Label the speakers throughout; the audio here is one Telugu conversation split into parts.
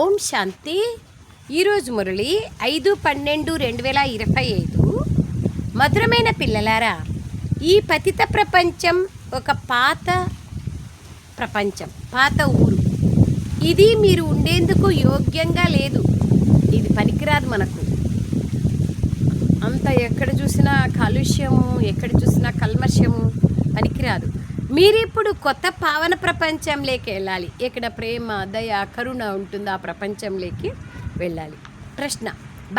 Speaker 1: ఓం శాంతి. ఈరోజు మురళి ఐదు పన్నెండు రెండు వేల ఇరవై ఐదు. మధురమైన పిల్లలారా ఈ పతిత ప్రపంచం ఒక పాత ప్రపంచం పాత ఊరు. ఇది మీరు ఉండేందుకు యోగ్యంగా లేదు. ఇది పనికిరాదు మనకు. అంత ఎక్కడ చూసినా కాలుష్యము ఎక్కడ చూసినా కల్మషము పనికిరాదు. మీరిప్పుడు కొత్త పావన ప్రపంచంలోకి వెళ్ళాలి. ఇక్కడ ప్రేమ దయ కరుణ ఉంటుంది ఆ ప్రపంచంలోకి వెళ్ళాలి. ప్రశ్న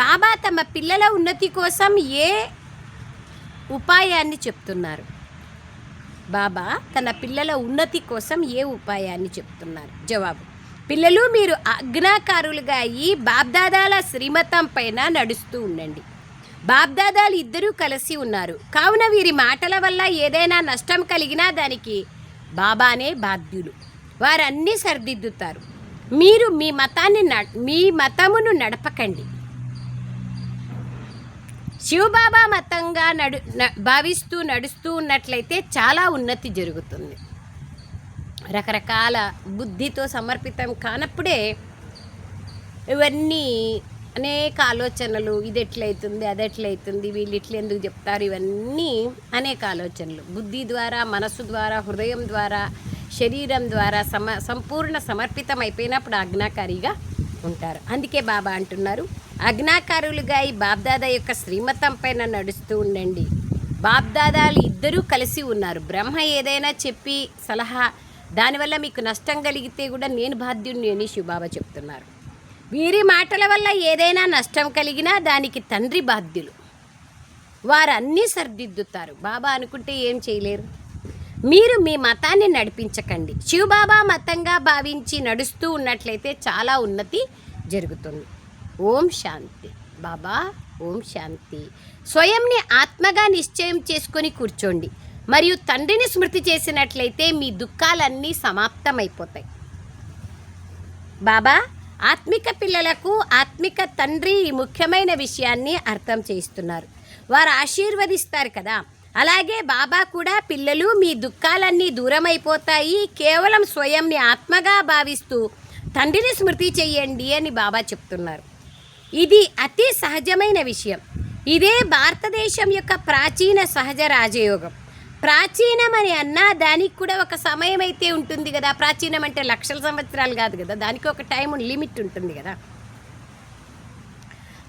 Speaker 1: బాబా తమ పిల్లల ఉన్నతి కోసం ఏ ఉపాయాన్ని చెప్తున్నారు? బాబా తన పిల్లల ఉన్నతి కోసం ఏ ఉపాయాన్ని చెప్తున్నారు? జవాబు పిల్లలు మీరు అజ్ఞాకారులుగా అయ్యి బాబ్దాదాల శ్రీమతం పైన నడుస్తూ ఉండండి. బాబ్దాదాలు ఇద్దరూ కలిసి ఉన్నారు. కావున వీరి మాటల వల్ల ఏదైనా నష్టం కలిగినా దానికి బాబానే బాధ్యులు. వారన్నీ సరిదిద్దుతారు. మీరు మీ మతాన్ని న- మీ మతమును నడపకండి. శివబాబా మతంగా నడు న- భావిస్తూ నడుస్తూ ఉన్నట్లయితే చాలా ఉన్నతి జరుగుతుంది. రకరకాల బుద్ధితో సమర్పితం కానప్పుడే ఇవన్నీ అనేక ఆలోచనలు ఇది ఎట్లయితుంది అది ఎట్లయితుంది వీళ్ళు ఇట్లా ఎందుకు చెప్తారు ఇవన్నీ అనేక ఆలోచనలు. బుద్ధి ద్వారా మనసు ద్వారా హృదయం ద్వారా శరీరం ద్వారా సమ సంపూర్ణ సమర్పితం అయిపోయినప్పుడు ఆజ్ఞాకారిగా ఉంటారు. అందుకే బాబా అంటున్నారు అజ్ఞాకారులుగా ఈ బాబ్దాదా యొక్క శ్రీమతం పైన నడుస్తూ ఉండండి. బాబ్దాదాలు ఇద్దరూ కలిసి ఉన్నారు. బ్రహ్మ ఏదైనా చెప్పి సలహా దానివల్ల మీకు నష్టం కలిగితే కూడా నేను బాధ్యుడిని అని శివబాబా చెప్తున్నారు. వీరి మాటల వల్ల ఏదైనా నష్టం కలిగినా దానికి తండ్రి బాధ్యులు. వారన్నీ సర్దిద్దుతారు. బాబా అనుకుంటే ఏం చేయలేరు. మీరు మీ మతాన్ని నడిపించకండి. శివబాబా మతంగా భావించి నడుస్తూ ఉన్నట్లయితే చాలా ఉన్నతి జరుగుతుంది. ఓం శాంతి. బాబా ఓం శాంతి. స్వయంని ఆత్మగా నిశ్చయం చేసుకొని కూర్చోండి. మరియు తండ్రిని స్మృతి చేసినట్లయితే మీ దుఃఖాలన్నీ సమాప్తమైపోతాయి. బాబా ఆత్మిక పిల్లలకు ఆత్మిక తండ్రి ఈ ముఖ్యమైన విషయాన్ని అర్థం చేస్తున్నారు వారు ఆశీర్వదిస్తారు కదా. అలాగే బాబా కూడా పిల్లలు మీ దుఃఖాలన్నీ దూరమైపోతాయి. కేవలం స్వయంని ఆత్మగా భావిస్తూ తండ్రిని స్మృతి చెయ్యండి అని బాబా చెప్తున్నారు. ఇది అతి సహజమైన విషయం. ఇదే భారతదేశం యొక్క ప్రాచీన సహజ రాజయోగం. ప్రాచీనం అని అన్నా దానికి కూడా ఒక సమయం అయితే ఉంటుంది కదా. ప్రాచీనం అంటే లక్షల సంవత్సరాలు కాదు కదా. దానికి ఒక టైం లిమిట్ ఉంటుంది కదా.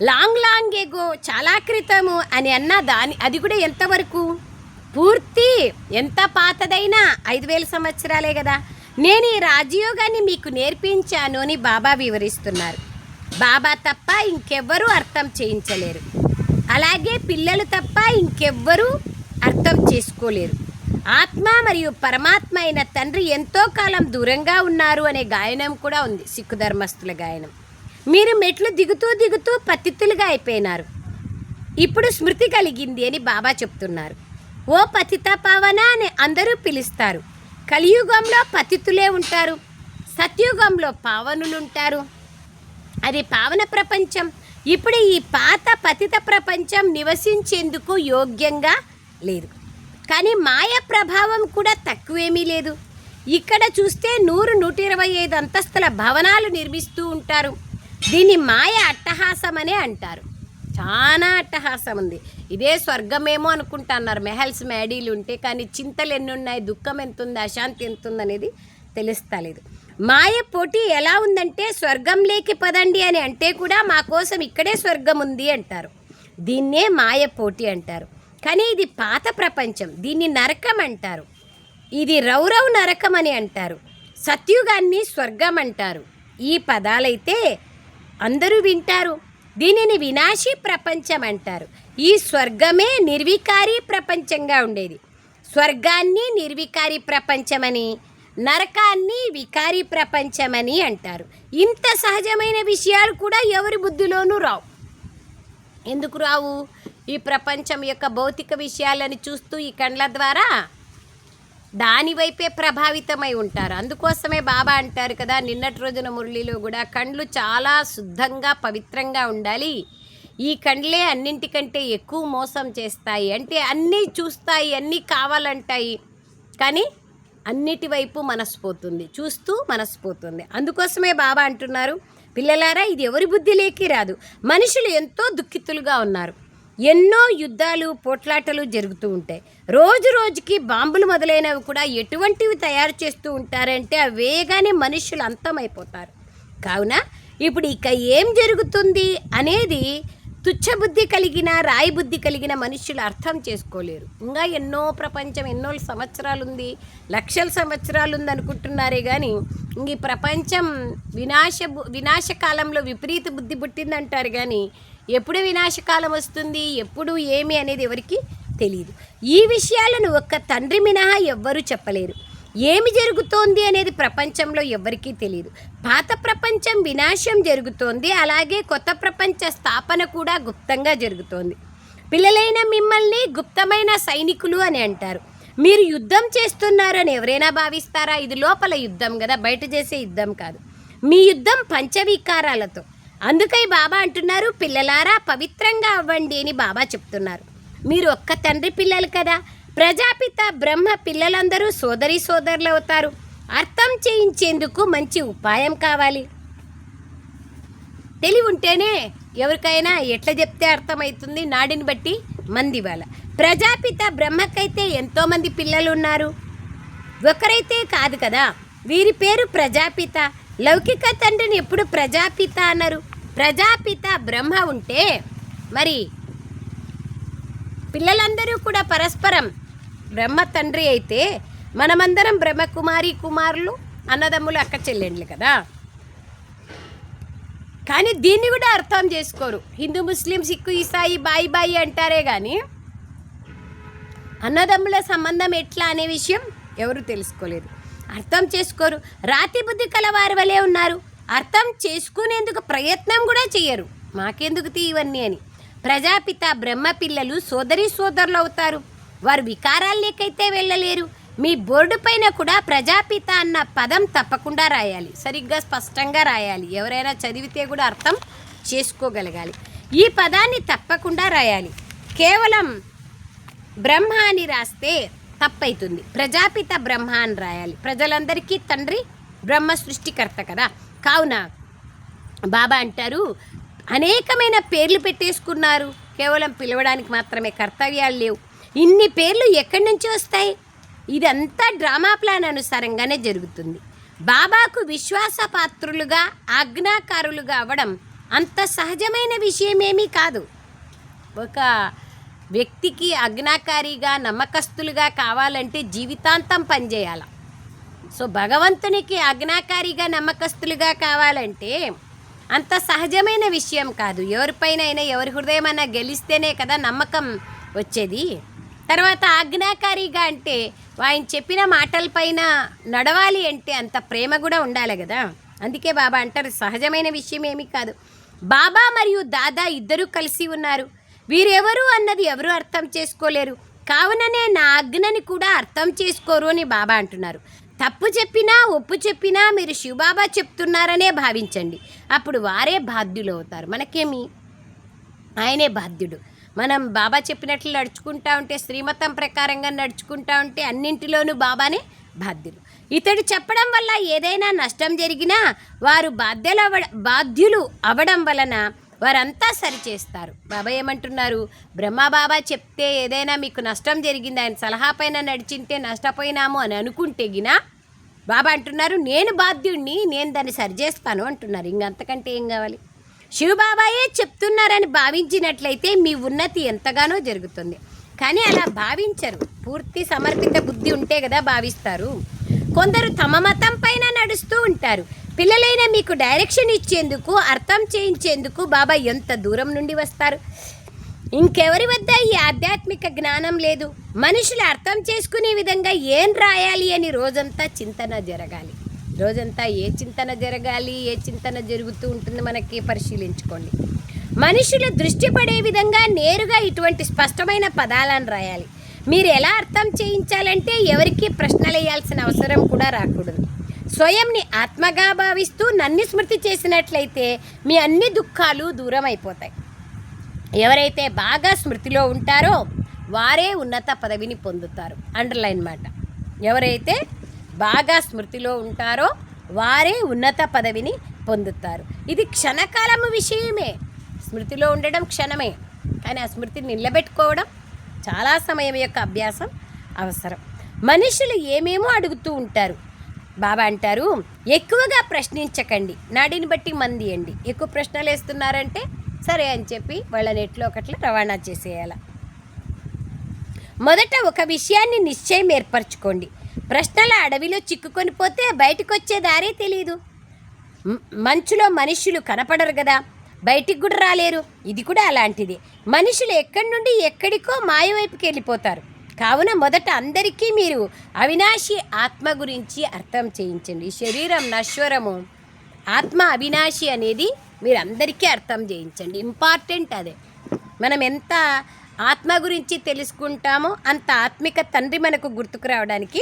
Speaker 1: లాంగ్ లాంగ్ ఎగో చాలా క్రితము అని అన్నా దాని అది కూడా ఎంతవరకు పూర్తి ఎంత పాతదైనా ఐదు వేల సంవత్సరాలే కదా. నేను ఈ రాజయోగాన్ని మీకు నేర్పించాను అని బాబా వివరిస్తున్నారు. బాబా తప్ప ఇంకెవ్వరూ అర్థం చేయించలేరు. అలాగే పిల్లలు తప్ప ఇంకెవ్వరూ అర్థం చేసుకోలేరు. ఆత్మ మరియు పరమాత్మ అయిన తండ్రి ఎంతో కాలం దూరంగా ఉన్నారు అనే గాయనం కూడా ఉంది. సిక్కు ధర్మస్తుల గాయనం. మీరు మెట్లు దిగుతూ దిగుతూ పతిత్తులుగా అయిపోయినారు. ఇప్పుడు స్మృతి కలిగింది అని బాబా చెప్తున్నారు. ఓ పతిత పావన అని అందరూ పిలుస్తారు. కలియుగంలో పతితులే ఉంటారు. సత్యుగంలో పావనులు ఉంటారు అది పావన ప్రపంచం. ఇప్పుడు ఈ పాత పతిత ప్రపంచం నివసించేందుకు యోగ్యంగా లేదు. కానీ మాయ ప్రభావం కూడా తక్కువేమీ లేదు. ఇక్కడ చూస్తే నూరు నూట ఇరవై ఐదు అంతస్తుల భవనాలు నిర్మిస్తూ ఉంటారు. దీన్ని మాయ అట్టహాసం అనే అంటారు. చాలా అట్టహాసం ఉంది. ఇదే స్వర్గమేమో అనుకుంటున్నారు. మెహల్స్ మేడీలు ఉంటే కానీ చింతలు ఎన్ని ఉన్నాయి దుఃఖం ఎంత ఉంది అశాంతి ఎంత ఉంది అనేది తెలుస్తలేదు. మాయ పోటీ ఎలా ఉందంటే స్వర్గంలోకి పదండి అని అంటే కూడా మా కోసం ఇక్కడే స్వర్గం ఉంది అంటారు. దీన్నే మాయ పోటీ అంటారు. కానీ ఇది పాత ప్రపంచం. దీన్ని నరకం అంటారు. ఇది రౌరవ్ నరకం అని అంటారు. సత్యుగాన్ని స్వర్గం అంటారు. ఈ పదాలైతే అందరూ వింటారు. దీనిని వినాశీ ప్రపంచం అంటారు. ఈ స్వర్గమే నిర్వికారి ప్రపంచంగా ఉండేది. స్వర్గాన్ని నిర్వికారి ప్రపంచమని నరకాన్ని వికారి ప్రపంచమని అంటారు. ఇంత సహజమైన విషయాలు కూడా ఎవరి బుద్ధిలోనూ రావు. ఎందుకు రావు? ఈ ప్రపంచం యొక్క భౌతిక విషయాలను చూస్తూ ఈ కండ్ల ద్వారా దాని వైపే ప్రభావితమై ఉంటారు. అందుకోసమే బాబా అంటారు కదా నిన్నటి రోజున మురళిలో కూడా కండ్లు చాలా శుద్ధంగా పవిత్రంగా ఉండాలి. ఈ కండ్లే అన్నింటికంటే ఎక్కువ మోసం చేస్తాయి. అంటే అన్నీ చూస్తాయి అన్నీ కావాలంటాయి. కానీ అన్నిటి వైపు మనసు పోతుంది చూస్తూ మనసు పోతుంది అందుకోసమే బాబా అంటున్నారు పిల్లలారా ఇది ఎవరి బుద్ధి లేకి రాదు. మనుషులు ఎంతో దుఃఖితులుగా ఉన్నారు. ఎన్నో యుద్ధాలు పోట్లాటలు జరుగుతూ ఉంటాయి. రోజు రోజుకి బాంబులు మొదలైనవి కూడా ఎటువంటివి తయారు చేస్తూ ఉంటారంటే అవి వేగానే మనుషులు అంతమైపోతారు. కావున ఇప్పుడు ఇక ఏం జరుగుతుంది అనేది తుచ్చబుద్ధి కలిగిన రాయిబుద్ధి కలిగిన మనుషులు అర్థం చేసుకోలేరు. ఇంకా ఎన్నో ప్రపంచం ఎన్నో సంవత్సరాలు ఉంది లక్షల సంవత్సరాలు ఉంది అనుకుంటున్నారే కానీ ఇంక ఈ ప్రపంచం వినాశ వినాశకాలంలో విపరీత బుద్ధి పుట్టిందంటారు కానీ ఎప్పుడు వినాశకాలం వస్తుంది ఎప్పుడు ఏమి అనేది ఎవరికి తెలియదు ఈ విషయాలను ఒక్క తండ్రి మినహా ఎవ్వరూ చెప్పలేరు. ఏమి జరుగుతోంది అనేది ప్రపంచంలో ఎవ్వరికీ తెలియదు పాత ప్రపంచం వినాశం జరుగుతోంది అలాగే కొత్త ప్రపంచ స్థాపన కూడా గుప్తంగా జరుగుతోంది. పిల్లలైన మిమ్మల్ని గుప్తమైన సైనికులు అని అంటారు. మీరు యుద్ధం చేస్తున్నారు అని ఎవరైనా భావిస్తారా? ఇది లోపల యుద్ధం కదా బయట చేసే యుద్ధం కాదు. మీ యుద్ధం పంచవికారాలతో. అందుకై బాబా అంటున్నారు పిల్లలారా పవిత్రంగా అవ్వండి అని బాబా చెప్తున్నారు. మీరు ఒక్క తండ్రి పిల్లలు కదా ప్రజాపిత బ్రహ్మ పిల్లలందరూ సోదరి సోదరులు అవుతారు. అర్థం చేయించేందుకు మంచి ఉపాయం కావాలి. తెలివి ఉంటేనే ఎవరికైనా ఎట్లా చెప్తే అర్థమవుతుంది నాడిని బట్టి మంది వాళ్ళ ప్రజాపిత బ్రహ్మకైతే ఎంతోమంది పిల్లలు ఉన్నారు ఒకరైతే కాదు కదా వీరి పేరు ప్రజాపిత. లౌకిక తండ్రిని ఎప్పుడు ప్రజాపిత అన్నారు? ప్రజాపిత బ్రహ్మ ఉంటే మరి పిల్లలందరూ కూడా పరస్పరం బ్రహ్మ తండ్రి అయితే మనమందరం బ్రహ్మకుమారి కుమారులు అన్నదమ్ములు అక్క చెల్లెండ్లు కదా. కానీ దీన్ని కూడా అర్థం చేసుకోరు. హిందూ ముస్లిం సిక్కు ఈసాయి బాయి బాయి అంటారే కానీ అన్నదమ్ముల సంబంధం ఎట్లా అనే విషయం ఎవరు తెలుసుకోలేదు. అర్థం చేసుకోరు. రాతి బుద్ధి కలవారి వలె ఉన్నారు. అర్థం చేసుకునేందుకు ప్రయత్నం కూడా చేయరు. మాకెందుకు తీ ఇవన్నీ అని. ప్రజాపిత బ్రహ్మ పిల్లలు సోదరి సోదరులు అవుతారు. వారు వికారాల్లోకైతే వెళ్ళలేరు. మీ బోర్డు పైన కూడా ప్రజాపిత అన్న పదం తప్పకుండా రాయాలి. సరిగ్గా స్పష్టంగా రాయాలి. ఎవరైనా చదివితే కూడా అర్థం చేసుకోగలగాలి. ఈ పదాన్ని తప్పకుండా రాయాలి. కేవలం బ్రహ్మ అని రాస్తే తప్పైతుంది. ప్రజాపిత బ్రహ్మ అని రాయాలి. ప్రజలందరికీ తండ్రి బ్రహ్మ సృష్టికర్త కదా. కావున బాబా అంటారు అనేకమైన పేర్లు పెట్టేసుకున్నారు. కేవలం పిలవడానికి మాత్రమే కర్తవ్యాలు లేవు. ఇన్ని పేర్లు ఎక్కడి నుంచి వస్తాయి? ఇదంతా డ్రామా ప్లాన్ అనుసారంగానే జరుగుతుంది. బాబాకు విశ్వాసపాత్రులుగా ఆజ్ఞాకారులుగా అవ్వడం అంత సహజమైన విషయమేమీ కాదు. ఒక వ్యక్తికి అజ్ఞాకారిగా నమ్మకస్తులుగా కావాలంటే జీవితాంతం పనిచేయాల. సో భగవంతునికి అజ్ఞాకారిగా నమ్మకస్తులుగా కావాలంటే అంత సహజమైన విషయం కాదు. ఎవరిపైన అయినా ఎవరి అన్నా గెలిస్తేనే కదా నమ్మకం వచ్చేది. తర్వాత ఆజ్ఞాకారిగా అంటే ఆయన చెప్పిన మాటలపైన నడవాలి అంటే అంత ప్రేమ కూడా ఉండాలి కదా. అందుకే బాబా అంటారు సహజమైన విషయం ఏమీ కాదు. బాబా మరియు దాదా ఇద్దరూ కలిసి ఉన్నారు. వీరెవరు అన్నది ఎవరు అర్థం చేసుకోలేరు. కావుననే నా ఆజ్ఞని కూడా అర్థం చేసుకోరు అని బాబా అంటున్నారు. తప్పు చెప్పినా ఒప్పు చెప్పినా మీరు శివబాబా చెప్తున్నారనే భావించండి. అప్పుడు వారే బాధ్యులు అవుతారు. మనకేమి? ఆయనే బాధ్యుడు. మనం బాబా చెప్పినట్లు నడుచుకుంటా ఉంటే శ్రీమతం ప్రకారంగా నడుచుకుంటా ఉంటే అన్నింటిలోనూ బాబానే బాధ్యులు. ఇతడు చెప్పడం వల్ల ఏదైనా నష్టం జరిగినా వారు బాధ్యులు బాధ్యులు అవడం వలన వారంతా సరిచేస్తారు బాబా ఏమంటున్నారు? బ్రహ్మబాబా చెప్తే ఏదైనా మీకు నష్టం జరిగింది ఆయన సలహా పైన నడిచింటే నష్టపోయినాము అని అనుకుంటే గిన బాబా అంటున్నారు నేను బాధ్యుడిని నేను దాన్ని సరిచేస్తాను అంటున్నారు. ఇంకంతకంటే ఏం కావాలి? శివబాబాయే చెప్తున్నారని భావించినట్లయితే మీ ఉన్నతి ఎంతగానో జరుగుతుంది. కానీ అలా భావించరు. పూర్తి సమర్పిత బుద్ధి ఉంటే కదా భావిస్తారు. కొందరు తమ మతం పైన నడుస్తూ ఉంటారు. పిల్లలైన మీకు డైరెక్షన్ ఇచ్చేందుకు అర్థం చేయించేందుకు బాబా ఎంత దూరం నుండి వస్తారు? ఇంకెవరి వద్ద ఈ ఆధ్యాత్మిక జ్ఞానం లేదు? మనుషులు అర్థం చేసుకునే విధంగా ఏం రాయాలి అని రోజంతా చింతన జరగాలి. రోజంతా ఏ చింతన జరగాలి ఏ చింతన జరుగుతూ ఉంటుంది మనకి పరిశీలించుకోండి. మనుషులు దృష్టి పడే విధంగా నేరుగా ఇటువంటి స్పష్టమైన పదాలను రాయాలి. మీరు ఎలా అర్థం చేయించాలంటే ఎవరికి ప్రశ్నలు వేయాల్సిన అవసరం కూడా రాకూడదు. స్వయంని ఆత్మగా భావిస్తూ నన్ను స్మృతి చేసినట్లయితే మీ అన్ని దుఃఖాలు దూరం అయిపోతాయి ఎవరైతే బాగా స్మృతిలో ఉంటారో వారే ఉన్నత పదవిని పొందుతారు. అండర్లైన్ మాట. ఎవరైతే బాగా స్మృతిలో ఉంటారో వారే ఉన్నత పదవిని పొందుతారు. ఇది క్షణకాలము విషయమే. స్మృతిలో ఉండడం క్షణమే. కానీ ఆ స్మృతిని నిలబెట్టుకోవడం చాలా సమయం యొక్క అభ్యాసం అవసరం. మనుషులు ఏమేమో అడుగుతూ ఉంటారు. బాబా అంటారు ఎక్కువగా ప్రశ్నించకండి నాడిని బట్టి మంది అండి ఎక్కువ ప్రశ్నలు వేస్తున్నారంటే సరే అని చెప్పి వాళ్ళని ఎట్లో ఒకట్లా రవాణా చేసేయాల. మొదట ఒక విషయాన్ని నిశ్చయం ఏర్పరచుకోండి. ప్రశ్నల అడవిలో చిక్కుకొని పోతే బయటకు వచ్చే దారే తెలియదు మంచులో మనుషులు కనపడరు కదా బయటికి కూడా రాలేరు. ఇది కూడా అలాంటిది. మనుషులు ఎక్కడి నుండి ఎక్కడికో మాయవైపుకి వెళ్ళిపోతారు. కావున మొదట అందరికీ మీరు అవినాశి ఆత్మ గురించి అర్థం చేయించండి. శరీరం నశ్వరము. ఆత్మ అవినాశి అనేది మీరు అందరికీ అర్థం చేయించండి. ఇంపార్టెంట్ అదే. మనం ఎంత ఆత్మ గురించి తెలుసుకుంటామో అంత ఆత్మిక తండ్రి మనకు గుర్తుకు రావడానికి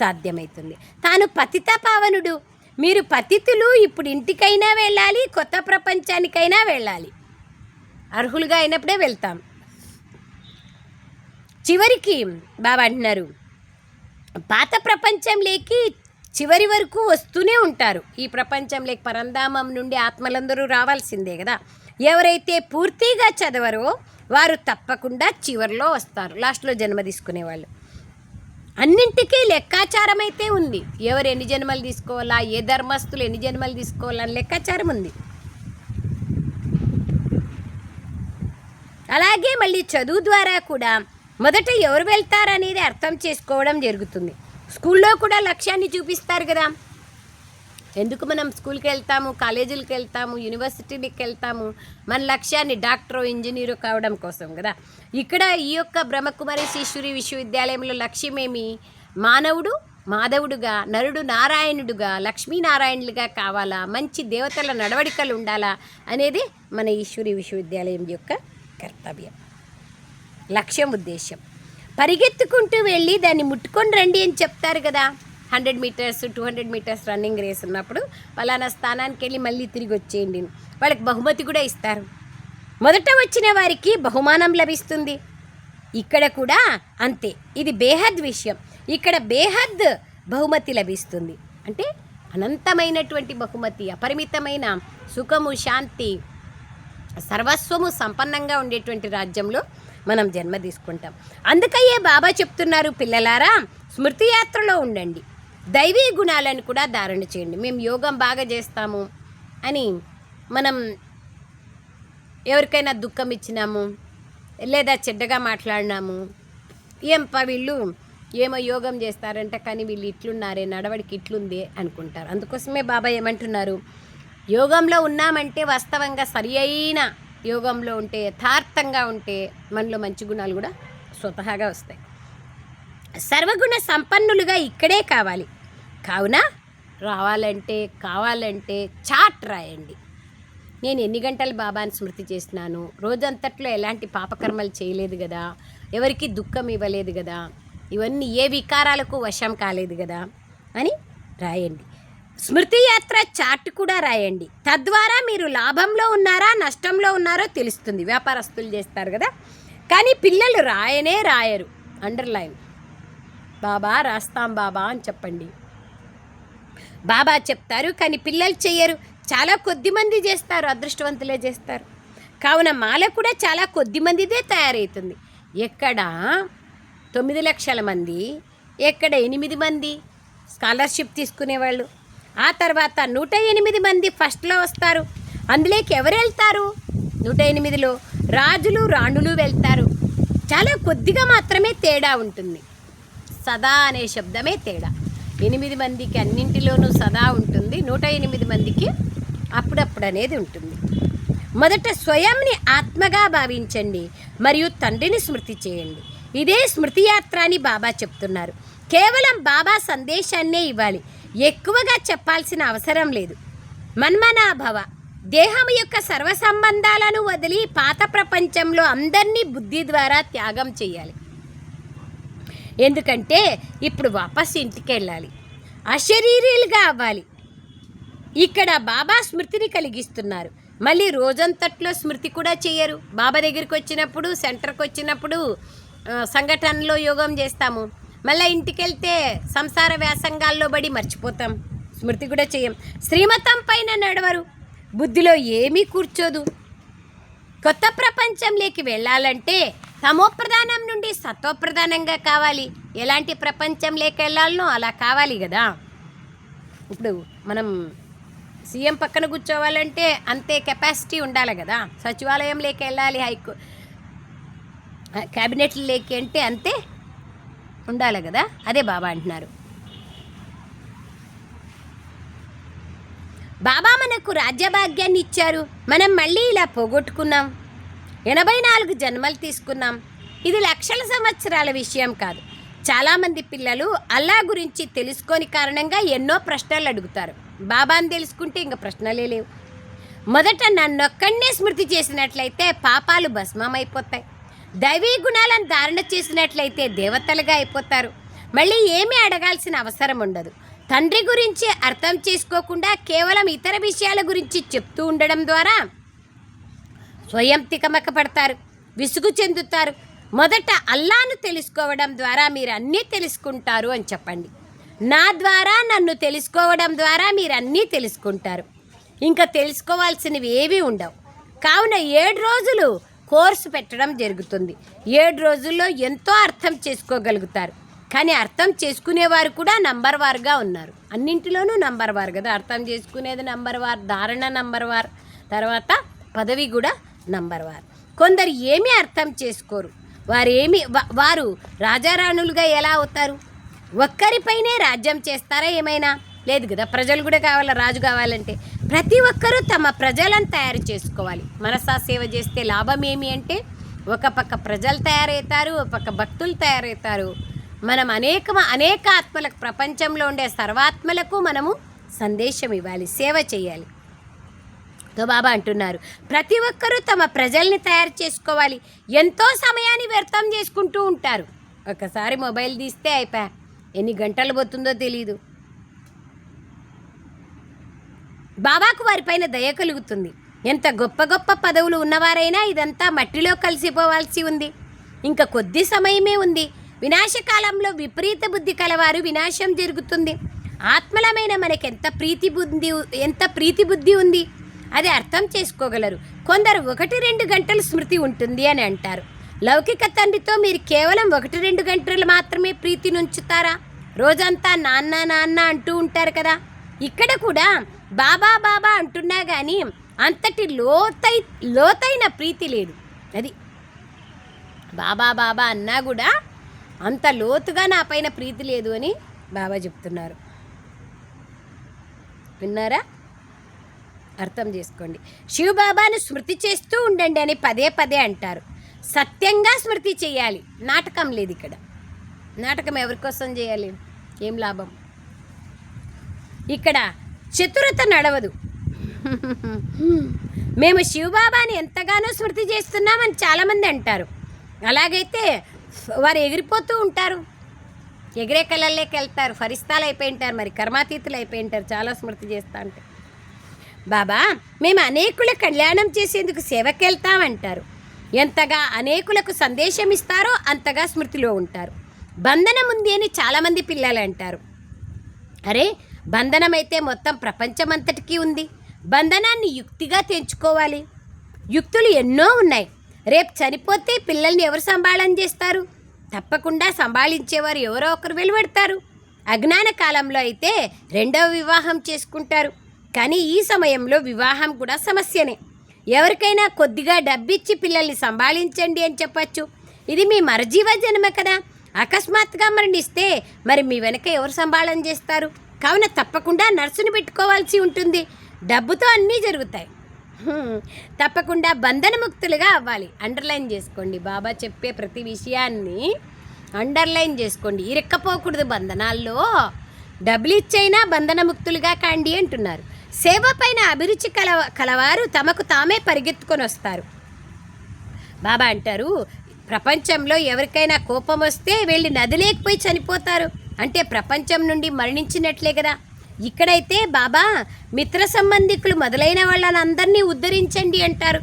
Speaker 1: సాధ్యమవుతుంది తాను పతిత పావనుడు. మీరు పతితులు ఇప్పుడు ఇంటికైనా వెళ్ళాలి కొత్త ప్రపంచానికైనా వెళ్ళాలి. అర్హులుగా అయినప్పుడే వెళ్తాం. చివరికి బాబా అంటున్నారు పాత ప్రపంచంలోకి చివరి వరకు వస్తూనే ఉంటారు. ఈ ప్రపంచంలోకి పరంధామం నుండి ఆత్మలందరూ రావాల్సిందే కదా. ఎవరైతే పూర్తిగా చదవరో వారు తప్పకుండా చివరిలో వస్తారు. లాస్ట్లో జన్మ తీసుకునేవాళ్ళు. అన్నింటికీ లెక్కాచారం అయితే ఉంది. ఎవరు ఎన్ని జన్మలు తీసుకోవాలా ఏ ధర్మస్తులు ఎన్ని జన్మలు తీసుకోవాలని లెక్కాచారం ఉంది. అలాగే మళ్ళీ చదువు ద్వారా కూడా మొదట ఎవరు వెళ్తారనేది అర్థం చేసుకోవడం జరుగుతుంది. స్కూల్లో కూడా లక్ష్యాన్ని చూపిస్తారు కదా. ఎందుకు మనం స్కూల్కి వెళ్తాము కాలేజీలకు వెళ్తాము యూనివర్సిటీలకు వెళ్తాము? మన లక్ష్యాన్ని డాక్టరు ఇంజనీరు కావడం కోసం కదా. ఇక్కడ ఈ యొక్క బ్రహ్మకుమారి ఈశ్వరి విశ్వవిద్యాలయంలో లక్ష్యమేమి? మానవుడు మాధవుడుగా నరుడు నారాయణుడుగా లక్ష్మీనారాయణులుగా కావాలా? మంచి దేవతల నడవడికలు ఉండాలా? అనేది మన ఈశ్వరి విశ్వవిద్యాలయం యొక్క కర్తవ్యం. లక్ష్యం ఉద్దేశం పరిగెత్తుకుంటూ వెళ్ళి దాన్ని ముట్టుకొని రండి అని చెప్తారు కదా. Hundred metres two hundred metres running race ఉన్నప్పుడు పలానా స్థానానికి వెళ్ళి మళ్ళీ తిరిగి వచ్చేయండి వాళ్ళకి బహుమతి కూడా ఇస్తారు. మొదట వచ్చిన వారికి బహుమానం లభిస్తుంది. ఇక్కడ కూడా అంతే. ఇది బేహద్ విషయం. ఇక్కడ బేహద్ బహుమతి లభిస్తుంది. అంటే అనంతమైనటువంటి బహుమతి అపరిమితమైన సుఖము శాంతి సర్వస్వము సంపన్నంగా ఉండేటువంటి రాజ్యంలో మనం జన్మ తీసుకుంటాం. అందుకయ్యే బాబా చెప్తున్నారు పిల్లలారా స్మృతి యాత్రలో ఉండండి. దైవీ గుణాలను కూడా ధారణ చేయండి. మేము యోగం బాగా చేస్తాము అని మనం ఎవరికైనా దుఃఖం ఇచ్చినాము లేదా చెడ్డగా మాట్లాడినాము ఏంపా వీళ్ళు ఏమో యోగం చేస్తారంట కానీ వీళ్ళు ఇట్లున్నారే నడవడికి ఇట్లుంది అనుకుంటారు. అందుకోసమే బాబా ఏమంటున్నారు యోగంలో ఉన్నామంటే వాస్తవంగా సరి అయిన యోగంలో ఉంటే యథార్థంగా ఉంటే మనలో మంచి గుణాలు కూడా స్వతహాగా వస్తాయి. సర్వగుణ సంపన్నులుగా ఇక్కడే కావాలి. కావున రావాలంటే కావాలంటే చాట్ రాయండి. నేను ఎన్ని గంటలు బాబాని స్మృతి చేసినాను? రోజంతట్లో ఎలాంటి పాపకర్మలు చేయలేదు కదా? ఎవరికి దుఃఖం ఇవ్వలేదు కదా? ఇవన్నీ ఏ వికారాలకు వశం కాలేదు కదా? అని రాయండి. స్మృతి యాత్ర చార్ట్ కూడా రాయండి. తద్వారా మీరు లాభంలో ఉన్నారా నష్టంలో ఉన్నారో తెలుస్తుంది. వ్యాపారస్తులు చేస్తారు కదా. కానీ పిల్లలు రాయనే రాయరు. అండర్లైన్. బాబా రాస్తాం బాబా అని చెప్పండి. బాబా చెప్తారు కానీ పిల్లలు చెయ్యరు. చాలా కొద్ది మంది చేస్తారు అదృష్టవంతులే చేస్తారు. కావున మాల కూడా చాలా కొద్ది మందిదే తయారవుతుంది ఎక్కడ? తొమ్మిది లక్షల మంది. ఎక్కడ? ఎనిమిది మంది. స్కాలర్షిప్ తీసుకునేవాళ్ళు. ఆ తర్వాత నూట ఎనిమిది మంది ఫస్ట్లో వస్తారు. అందులోకి ఎవరు వెళ్తారు? నూట ఎనిమిదిలో రాజులు రాణులు వెళ్తారు. చాలా కొద్దిగా మాత్రమే తేడా ఉంటుంది. సదా అనే శబ్దమే తేడా. ఎనిమిది మందికి అన్నింటిలోనూ సదా ఉంటుంది. నూట ఎనిమిది మందికి అప్పుడప్పుడు అనేది ఉంటుంది. మొదట స్వయంని ఆత్మగా భావించండి మరియు తండ్రిని స్మృతి చేయండి. ఇదే స్మృతి యాత్ర అని బాబా చెప్తున్నారు. కేవలం బాబా సందేశాన్నే ఇవ్వాలి. ఎక్కువగా చెప్పాల్సిన అవసరం లేదు. మన్మనాభవ దేహం యొక్క సర్వ సంబంధాలను వదిలి పాత ప్రపంచంలో అందరినీ బుద్ధి ద్వారా త్యాగం చేయాలి. ఎందుకంటే ఇప్పుడు వాపస్ ఇంటికి వెళ్ళాలి అశరీరీలుగా అవ్వాలి. ఇక్కడ బాబా స్మృతిని కలిగిస్తున్నారు. మళ్ళీ రోజంతట్లో స్మృతి కూడా చేయరు. బాబా దగ్గరికి వచ్చినప్పుడు సెంటర్కి వచ్చినప్పుడు సంఘటనలో యోగం చేస్తాము. మళ్ళీ ఇంటికి వెళ్తే సంసార వ్యాసంగాల్లో పడి మర్చిపోతాం. స్మృతి కూడా చేయం శ్రీమతం పైన నడవరు. బుద్ధిలో ఏమీ కూర్చోదు. కొత్త ప్రపంచంలోకి వెళ్ళాలంటే తమోప్రధానం నుండి సత్వప్రధానంగా కావాలి. ఎలాంటి ప్రపంచంలోకి వెళ్ళాలనో అలా కావాలి కదా ఇప్పుడు మనం సీఎం పక్కన కూర్చోవాలంటే అంతే కెపాసిటీ ఉండాలి కదా సచివాలయంలోకి వెళ్ళాలి హైకో క్యాబినెట్లోకి అంటే అంతే ఉండాలి కదా? అదే బాబా అంటున్నారు. బాబా మనకు రాజ్యభాగ్యాన్ని ఇచ్చారు. మనం మళ్ళీ ఇలా పోగొట్టుకున్నాం. ఎనభై నాలుగు జన్మలు తీసుకున్నాం. ఇది లక్షల సంవత్సరాల విషయం కాదు. చాలామంది పిల్లలు అల్లా గురించి తెలుసుకోని కారణంగా ఎన్నో ప్రశ్నలు అడుగుతారు. బాబాని తెలుసుకుంటే ఇంక ప్రశ్నలే లేవు. మొదట నన్నొక్కడనే స్మృతి చేసినట్లయితే పాపాలు భస్మమైపోతాయి. దైవీ గుణాలను ధారణ చేసినట్లయితే దేవతలుగా అయిపోతారు. మళ్ళీ ఏమీ అడగాల్సిన అవసరం ఉండదు. తండ్రి గురించి అర్థం చేసుకోకుండా కేవలం ఇతర విషయాల గురించి చెప్తూ ఉండడం ద్వారా స్వయం తికమక పడతారు విసుగు చెందుతారు. మొదట అల్లాను తెలుసుకోవడం ద్వారా మీరు అన్నీ తెలుసుకుంటారు అని చెప్పండి. నా ద్వారా నన్ను తెలుసుకోవడం ద్వారా మీరు అన్నీ తెలుసుకుంటారు. ఇంకా తెలుసుకోవాల్సినవి ఏవీ ఉండవు. కావున ఏడు రోజులు కోర్సు పెట్టడం జరుగుతుంది. ఏడు రోజుల్లో ఎంతో అర్థం చేసుకోగలుగుతారు. కానీ అర్థం చేసుకునేవారు కూడా నంబర్ వార్గా ఉన్నారు. అన్నింటిలోనూ నంబర్ వార్ కదా. అర్థం చేసుకునేది నంబర్ వార్ ధారణ నంబర్ వార్ తర్వాత పదవి కూడా నంబర్ వార్. కొందరు ఏమీ అర్థం చేసుకోరు. వారు ఏమి వారు రాజారాణులుగా ఎలా అవుతారు? ఒక్కరిపైనే రాజ్యం చేస్తారా ఏమైనా? లేదు కదా. ప్రజలు కూడా కావాలా రాజు కావాలంటే. ప్రతి ఒక్కరూ తమ ప్రజలను తయారు చేసుకోవాలి. మనసా సేవ చేస్తే లాభం ఏమి అంటే ఒక పక్క ప్రజలు తయారవుతారు ఒక పక్క భక్తులు తయారవుతారు. మనం అనేక అనేక ఆత్మలకు ప్రపంచంలో ఉండే సర్వాత్మలకు మనము సందేశం ఇవ్వాలి సేవ చేయాలి. తో బాబా అంటున్నారు ప్రతి ఒక్కరూ తమ ప్రజల్ని తయారు చేసుకోవాలి. ఎంతో సమయాన్ని వ్యర్థం చేసుకుంటూ ఉంటారు. ఒకసారి మొబైల్ తీస్తే అయిపోయా ఎన్ని గంటలు పోతుందో తెలియదు బాబాకు వారిపైన దయ కలుగుతుంది. ఎంత గొప్ప గొప్ప పదవులు ఉన్నవారైనా ఇదంతా మట్టిలో కలిసిపోవాల్సి ఉంది. ఇంకా కొద్ది సమయమే ఉంది. వినాశకాలంలో విపరీత బుద్ధి కలవారు వినాశం జరుగుతుంది. ఆత్మలమైన మనకెంత ప్రీతి బుద్ధి ఎంత ప్రీతి బుద్ధి ఉంది? అది అర్థం చేసుకోగలరు. కొందరు ఒకటి రెండు గంటల స్మృతి ఉంటుంది అని అంటారు. లౌకిక తండ్రితో మీరు కేవలం ఒకటి రెండు గంటలు మాత్రమే ప్రీతి నుంచుతారా రోజంతా నాన్న నాన్న అంటూ ఉంటారు కదా. ఇక్కడ కూడా బాబా బాబా అంటున్నా కానీ అంతటి లోతై లోతైన ప్రీతి లేదు. అది బాబా బాబా అన్నా కూడా అంత లోతుగా నా పైన ప్రీతి లేదు అని బాబా చెప్తున్నారు. విన్నారా? అర్థం చేసుకోండి. శివబాబాను స్మృతి చేస్తూ ఉండండి అని పదే పదే అంటారు. సత్యంగా స్మృతి చేయాలి. నాటకం లేదు ఇక్కడ. నాటకం ఎవరి కోసం చేయాలి? ఏం లాభం? ఇక్కడ చతురత నడవదు. మేము శివబాబాని ఎంతగానో స్మృతి చేస్తున్నామని చాలామంది అంటారు. అలాగైతే వారు ఎగిరిపోతూ ఉంటారు. ఎగిరే కళల్లోకి వెళ్తారు. ఫరిస్తాలు అయిపోయి ఉంటారు మరి కర్మాతీతులు అయిపోయి ఉంటారు చాలా స్మృతి చేస్తా అంటే బాబా మేము అనేకుల కళ్యాణం చేసేందుకు సేవకి వెళ్తామంటారు ఎంతగా అనేకులకు సందేశం ఇస్తారో అంతగా స్మృతిలో ఉంటారు. బంధనం ఉంది అని చాలామంది పిల్లలు అంటారు అరే బంధనం అయితే మొత్తం ప్రపంచమంతటికీ ఉంది. బంధనాన్ని యుక్తిగా తెంచుకోవాలి. యుక్తులు ఎన్నో ఉన్నాయి. రేపు చనిపోతే పిల్లల్ని ఎవరు సంభాళన చేస్తారు? తప్పకుండా సంభాళించేవారు ఎవరో ఒకరు వెలువడతారు. అజ్ఞాన కాలంలో అయితే రెండవ వివాహం చేసుకుంటారు. కానీ ఈ సమయంలో వివాహం కూడా సమస్యనే. ఎవరికైనా కొద్దిగా డబ్బిచ్చి పిల్లల్ని సంభాళించండి అని చెప్పచ్చు. ఇది మీ మరజీవ జన్మ కదా. అకస్మాత్తుగా మరణిస్తే మరి మీ వెనక ఎవరు సంభాళన చేస్తారు? కావున తప్పకుండా నర్సుని పెట్టుకోవాల్సి ఉంటుంది. డబ్బుతో అన్నీ జరుగుతాయి. తప్పకుండా బంధనముక్తులుగా అవ్వాలి. అండర్లైన్ చేసుకోండి. బాబా చెప్పే ప్రతి విషయాన్ని అండర్లైన్ చేసుకోండి. ఇరక్కపోకూడదు బంధనాల్లో. డబ్బులు ఇచ్చైనా బంధనముక్తులుగా కాండి అంటున్నారు. సేవ పైన అభిరుచి కల కలవారు తమకు తామే పరిగెత్తుకొని వస్తారు. బాబా అంటారు ప్రపంచంలో ఎవరికైనా కోపం వస్తే వెళ్ళి నది లేకపోయి చనిపోతారు. అంటే ప్రపంచం నుండి మరణించినట్లే కదా. ఇక్కడైతే బాబా మిత్ర సంబంధికులు మొదలైన వాళ్ళనందరినీ ఉద్ధరించండి అంటారు.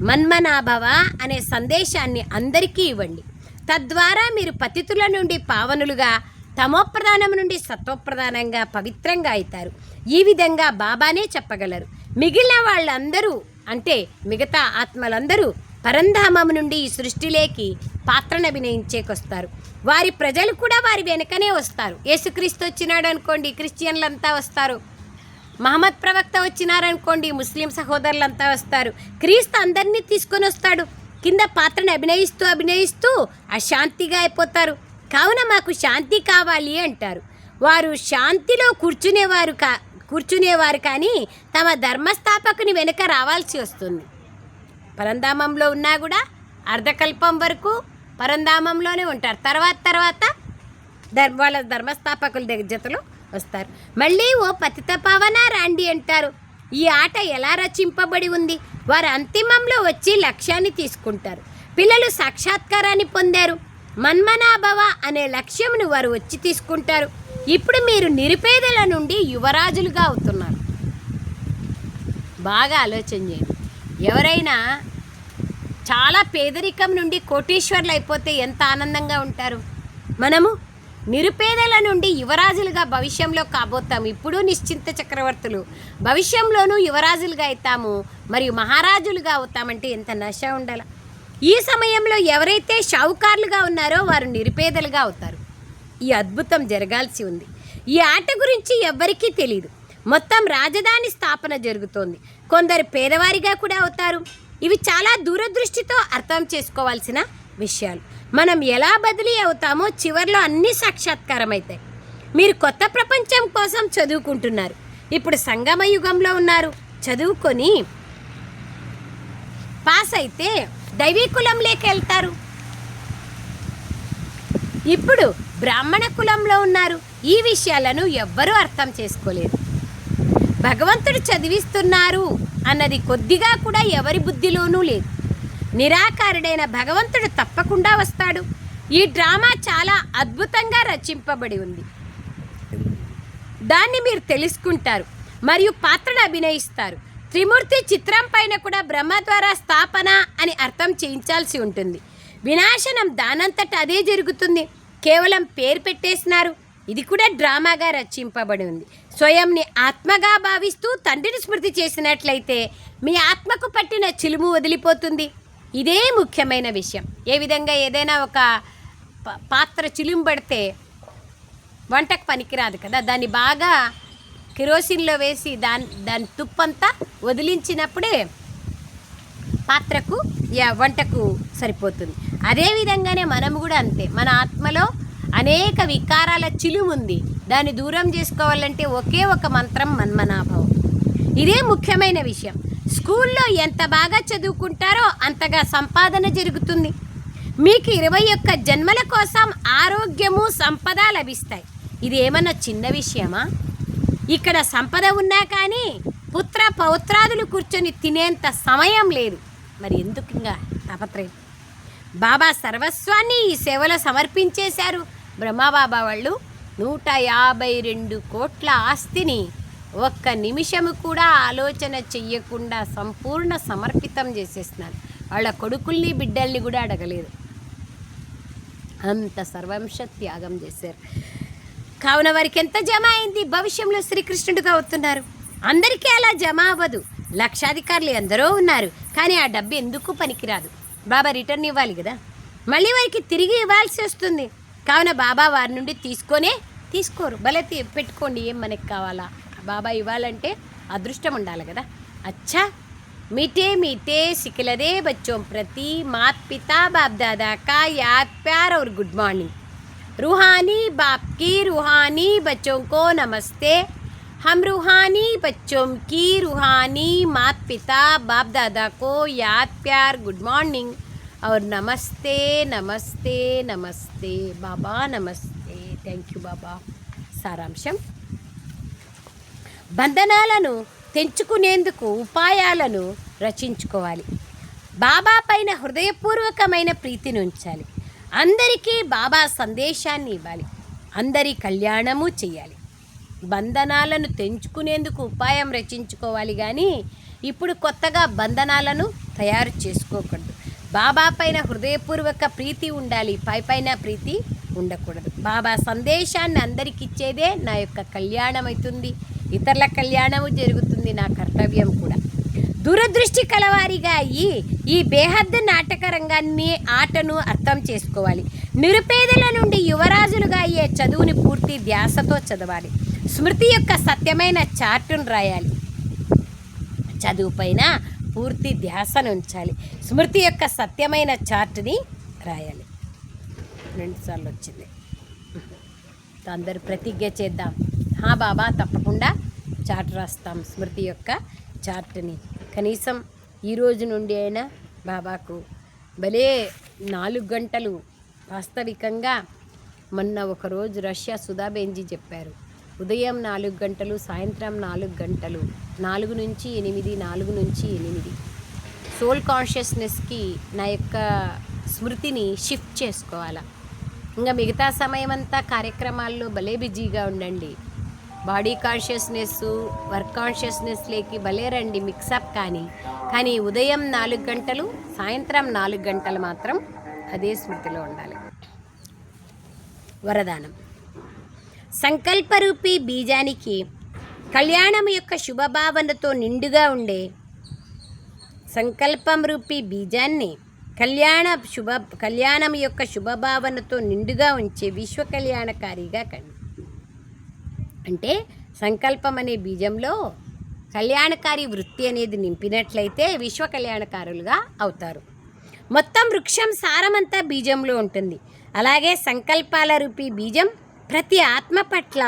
Speaker 1: మన్మనాభవ అనే సందేశాన్ని అందరికీ ఇవ్వండి. తద్వారా మీరు పతితుల నుండి పావనులుగా తమోప్రధానం నుండి సత్వప్రధానంగా పవిత్రంగా అవుతారు. ఈ విధంగా బాబానే చెప్పగలరు. మిగిలిన వాళ్ళందరూ అంటే మిగతా ఆత్మలందరూ పరంధామం నుండి ఈ సృష్టిలోకి పాత్రను అభినయించేకొస్తారు. వారి ప్రజలు కూడా వారి వెనుకనే వస్తారు. యేసుక్రీస్తు వచ్చినాడు అనుకోండి క్రిస్టియన్లంతా వస్తారు. మహమ్మద్ ప్రవక్త వచ్చినారనుకోండి ముస్లిం సహోదరులంతా వస్తారు. క్రీస్తు అందరినీ తీసుకొని వస్తాడు. కింద పాత్రను అభినయిస్తూ అభినయిస్తూ అశాంతిగా అయిపోతారు. కావున మాకు శాంతి కావాలి అంటారు. వారు శాంతిలో కూర్చునేవారు కా కూర్చునేవారు కానీ తమ ధర్మస్థాపకుని వెనుక రావాల్సి వస్తుంది. పరంధామంలో ఉన్నా కూడా అర్ధకల్పం వరకు పరంధామంలోనే ఉంటారు. తర్వాత తర్వాత ధర్ వాళ్ళ ధర్మస్థాపకుల దగ్గర జతలో వస్తారు. మళ్ళీ ఓ పతిత పవన రాండి అంటారు. ఈ ఆట ఎలా రచింపబడి ఉంది? వారు అంతిమంలో వచ్చి లక్ష్యాన్ని తీసుకుంటారు. పిల్లలు సాక్షాత్కారాన్ని పొందారు. మన్మనాభవ అనే లక్ష్యంను వారు వచ్చి తీసుకుంటారు. ఇప్పుడు మీరు నిరుపేదల నుండి యువరాజులుగా అవుతున్నారు. బాగా ఆలోచన చేయండి. ఎవరైనా చాలా పేదరికం నుండి కోటీశ్వర్లు అయిపోతే ఎంత ఆనందంగా ఉంటారు? మనము నిరుపేదల నుండి యువరాజులుగా భవిష్యంలో కాబోతాము ఇప్పుడు నిశ్చింత చక్రవర్తులు. భవిష్యంలోనూ యువరాజులుగా అవుతాము మరియు మహారాజులుగా అవుతామంటే ఎంత నశ ఉండాల? ఈ సమయంలో ఎవరైతే షావుకారులుగా ఉన్నారో వారు నిరుపేదలుగా అవుతారు. ఈ అద్భుతం జరగాల్సి ఉంది. ఈ ఆట గురించి ఎవ్వరికీ తెలియదు మొత్తం రాజధాని స్థాపన జరుగుతోంది. కొందరు పేదవారిగా కూడా అవుతారు. ఇవి చాలా దూరదృష్టితో అర్థం చేసుకోవాల్సిన విషయాలు. మనం ఎలా బదిలీ అవుతామో చివర్లో అన్ని సాక్షాత్కారం అవుతాయి మీరు కొత్త ప్రపంచం కోసం చదువుకుంటున్నారు. ఇప్పుడు సంగమ యుగంలో ఉన్నారు. చదువుకొని పాస్ అయితే దైవీ కులంలోకి వెళ్తారు. ఇప్పుడు బ్రాహ్మణ కులంలో ఉన్నారు. ఈ విషయాలను ఎవ్వరూ అర్థం చేసుకోలేరు. భగవంతుడు చదివిస్తున్నారు. అన్నది కొద్దిగా కూడా ఎవరి బుద్ధిలోనూ లేదు. నిరాకారుడైన భగవంతుడు తప్పకుండా వస్తాడు. ఈ డ్రామా చాలా అద్భుతంగా రచింపబడి ఉంది. దాన్ని మీరు తెలుసుకుంటారు మరియు పాత్రను అభినయిస్తారు. త్రిమూర్తి చిత్రం పైన కూడా బ్రహ్మ ద్వారా స్థాపన అని అర్థం చేయించాల్సి ఉంటుంది. వినాశనం దానంతట అదే జరుగుతుంది. కేవలం పేరు పెట్టేసినారు. ఇది కూడా డ్రామాగా రచింపబడి ఉంది. స్వయంని ఆత్మగా భావిస్తూ తండ్రిని స్మృతి చేసినట్లయితే మీ ఆత్మకు పట్టిన చిలుము వదిలిపోతుంది. ఇదే ముఖ్యమైన విషయం. ఏ విధంగా ఏదైనా ఒక ప- పాత్ర చిలుము పడితే వంటకు పనికిరాదు కదా. దాన్ని బాగా కిరోసిన్లో వేసి దాని దాని తుప్పంతా వదిలించినప్పుడే పాత్రకు యా వంటకు సరిపోతుంది. అదే విధంగానే మనం కూడా అంతే. మన ఆత్మలో అనేక వికారాల చిలుముంది దాన్ని దూరం చేసుకోవాలంటే ఒకే ఒక మంత్రం మన్మనాభవం ఇదే ముఖ్యమైన విషయం. స్కూల్లో ఎంత బాగా చదువుకుంటారో అంతగా సంపాదన జరుగుతుంది. మీకు ఇరవై ఒక్క జన్మల కోసం ఆరోగ్యము సంపద లభిస్తాయి. ఇది ఏమన్నా చిన్న విషయమా? ఇక్కడ సంపద ఉన్నా కానీ పుత్ర పౌత్రాదులు కూర్చొని తినేంత సమయం లేదు. మరి ఎందుకు ఇంకా తాపత్రయం? బాబా సర్వస్వాన్ని ఈ సేవలో సమర్పించేశారు. బ్రహ్మబాబా వాళ్ళు నూట యాభై రెండు కోట్ల ఆస్తిని ఒక్క నిమిషము కూడా ఆలోచన చెయ్యకుండా సంపూర్ణ సమర్పితం చేసేస్తున్నారు. వాళ్ళ కొడుకుల్ని బిడ్డల్ని కూడా అడగలేదు. అంత సర్వంశ త్యాగం చేశారు. కావున వారికి ఎంత జమ అయింది? భవిష్యంలో శ్రీకృష్ణుడిగా అవుతున్నారు అందరికీ అలా జమ అవ్వదు. లక్షాధికారులు ఎందరో ఉన్నారు. కానీ ఆ డబ్బు ఎందుకు పనికిరాదు? బాబా రిటర్న్ ఇవ్వాలి కదా. మళ్ళీ వారికి తిరిగి ఇవ్వాల్సి వస్తుంది. కావున బాబా వారి నుండి తీసుకొనే తీసుకోరు భలే తీ- పెట్టుకోండి ఏం మనకి కావాలా బాబా ఇవ్వాలంటే అదృష్టం ఉండాలి కదా అచ్చా मीठे मीठे सिकलरे बच्चों प्रति मात पिता बाप दादा का याद प्यार और गुड मॉर्निंग रूहानी बाप की रूहानी बच्चों को नमस्ते हम रूहानी बच्चों की रूहानी मात पिता बाप दादा को याद प्यार गुड मॉर्निंग और नमस्ते नमस्ते नमस्ते बाबा नमस्ते थैंक यू बाबा సారాంశం బంధనాలను తెంచుకునేందుకు ఉపాయాలను రచించుకోవాలి బాబా పైన హృదయపూర్వకమైన ప్రీతిని ఉంచాలి అందరికీ బాబా సందేశాన్ని ఇవ్వాలి అందరి కళ్యాణము చేయాలి బంధనాలను తెంచుకునేందుకు ఉపాయం రచించుకోవాలి కానీ ఇప్పుడు కొత్తగా బంధనాలను తయారు చేసుకోకూడదు బాబా పైన హృదయపూర్వక ప్రీతి ఉండాలి. పై పైన ప్రీతి ఉండకూడదు. బాబా సందేశాన్ని అందరికి ఇచ్చేదే నా యొక్క కళ్యాణం అవుతుంది ఇతరుల కళ్యాణము జరుగుతుంది నా కర్తవ్యం కూడా. దురదృష్టి కలవారిగా అయ్యి ఈ బేహద్దు నాటక రంగాన్ని ఆటను అర్థం చేసుకోవాలి. నిరుపేదల నుండి యువరాజులుగా అయ్యే చదువుని పూర్తి ధ్యాసతో చదవాలి. స్మృతి యొక్క సత్యమైన చార్టును రాయాలి. చదువు పైన పూర్తి ధ్యాసను ఉంచాలి. స్మృతి యొక్క సత్యమైన చార్ట్ని రాయాలి. రెండుసార్లు వచ్చింది. అందరు ప్రతిజ్ఞ చేద్దాం. హా బాబా తప్పకుండా చార్ట్ రాస్తాం. స్మృతి యొక్క చార్ట్ని. కనీసం ఈ రోజు నుండి అయినా బాబాకు భలే నాలుగు గంటలు వాస్తవికంగా మొన్న ఒకరోజు రష్యా సుధాబేంజీ చెప్పారు. ఉదయం నాలుగు గంటలు సాయంత్రం నాలుగు గంటలు నాలుగు నుంచి ఎనిమిది నాలుగు నుంచి ఎనిమిది. సోల్ కాన్షియస్నెస్కి నా యొక్క స్మృతిని షిఫ్ట్ చేసుకోవాలా. ఇంకా మిగతా సమయం అంతా కార్యక్రమాల్లో భలే బిజీగా ఉండండి. బాడీ కాన్షియస్నెస్ వర్క్ కాన్షియస్నెస్ లేకి భలే రండి మిక్సప్ కానీ. కానీ ఉదయం నాలుగు గంటలు సాయంత్రం నాలుగు గంటలు మాత్రం అదే స్మృతిలో ఉండాలి. వరదానం. సంకల్పరూపి బీజానికి కళ్యాణం యొక్క శుభభావనతో నిండుగా ఉండే సంకల్పం రూపీ బీజాన్ని కళ్యాణ శుభ కళ్యాణం యొక్క శుభభావనతో నిండుగా ఉంచే విశ్వ కళ్యాణకారిగా కండి అంటే సంకల్పం అనే బీజంలో కళ్యాణకారి వృత్తి అనేది నింపినట్లయితే విశ్వ కళ్యాణకారులుగా అవుతారు. మొత్తం వృక్షం సారమంతా బీజంలో ఉంటుంది. అలాగే సంకల్పాల రూపీ బీజం ప్రతి ఆత్మ పట్ల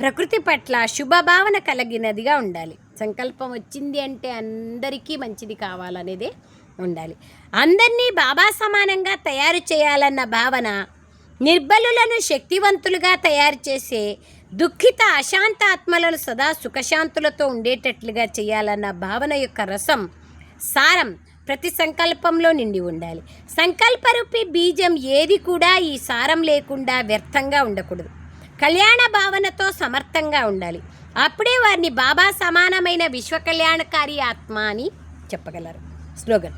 Speaker 1: ప్రకృతి పట్ల శుభభావన కలిగినదిగా ఉండాలి. సంకల్పం వచ్చింది అంటే అందరికీ మంచిది కావాలనేదే ఉండాలి. అందరినీ బాబా సమానంగా తయారు చేయాలన్న భావన నిర్బలులను శక్తివంతులుగా తయారు చేసే దుఃఖిత అశాంత ఆత్మలను సదా సుఖశాంతులతో ఉండేటట్లుగా చేయాలన్న భావన యొక్క రసం సారం ప్రతి సంకల్పంలో నిండి ఉండాలి. సంకల్పరూపి బీజం ఏది కూడా ఈ సారం లేకుండా వ్యర్థంగా ఉండకూడదు. కళ్యాణ భావనతో సమర్థంగా ఉండాలి. అప్పుడే వారిని బాబా సమానమైన విశ్వకళ్యాణకారి ఆత్మ అని చెప్పగలరు. స్లోగన్.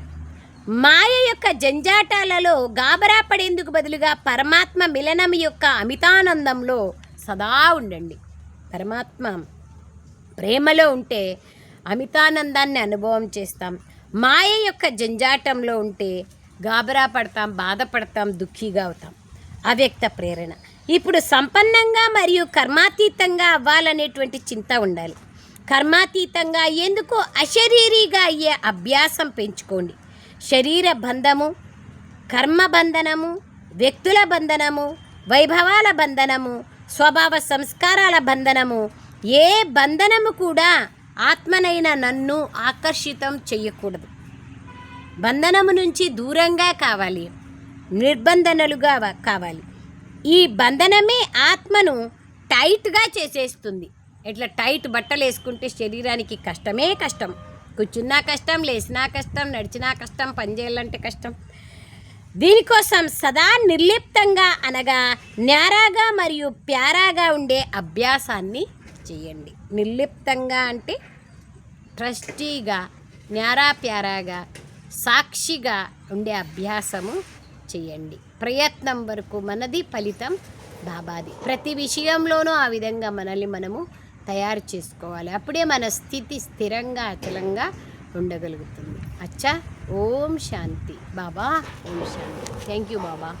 Speaker 1: మాయ యొక్క జంజాటాలలో గాబరా పడేందుకు బదులుగా పరమాత్మ మిలనం యొక్క అమితానందంలో సదా ఉండండి. పరమాత్మ ప్రేమలో ఉంటే అమితానందాన్ని అనుభవం చేస్తాం. మాయ యొక్క జంజాటంలో ఉంటే గాబరా పడతాం బాధపడతాం దుఃఖీగా అవుతాం. అవ్యక్త ప్రేరణ. ఇప్పుడు సంపన్నంగా మరియు కర్మాతీతంగా అవ్వాలనేటువంటి చింత ఉండాలి. కర్మాతీతంగా ఎందుకు అశరీరీగా అయ్యే అభ్యాసం పెంచుకోండి. శరీర బంధము కర్మ బంధనము వ్యక్తుల బంధనము వైభవాల బంధనము స్వభావ సంస్కారాల బంధనము ఏ బంధనము కూడా ఆత్మనైన నన్ను ఆకర్షితం చేయకూడదు బంధనము నుంచి దూరంగా కావాలి. నిర్బంధనలుగా కావాలి. ఈ బంధనమే ఆత్మను టైట్గా చేసేస్తుంది. ఇట్లా టైట్ బట్టలు వేసుకుంటే శరీరానికి కష్టమే కష్టం. కూర్చున్నా కష్టం లేచినా కష్టం నడిచినా కష్టం పని చేయాలంటే కష్టం. దీనికోసం సదా నిర్లిప్తంగా అనగా న్యారాగా మరియు ప్యారాగా ఉండే అభ్యాసాన్ని చేయండి. నిర్లిప్తంగా అంటే ట్రస్టీగా న్యారా ప్యారాగా సాక్షిగా ఉండే అభ్యాసము చేయండి. ప్రయత్నం వరకు మనది ఫలితం బాబాది. ప్రతి విషయంలోనూ ఆ విధంగా మనల్ని మనము తయారు చేసుకోవాలి. అప్పుడే మన స్థితి స్థిరంగా అచలంగా ఉండగలుగుతుంది. అచ్చా ఓం శాంతి. బాబా ఓం శాంతి. Thank you Baba.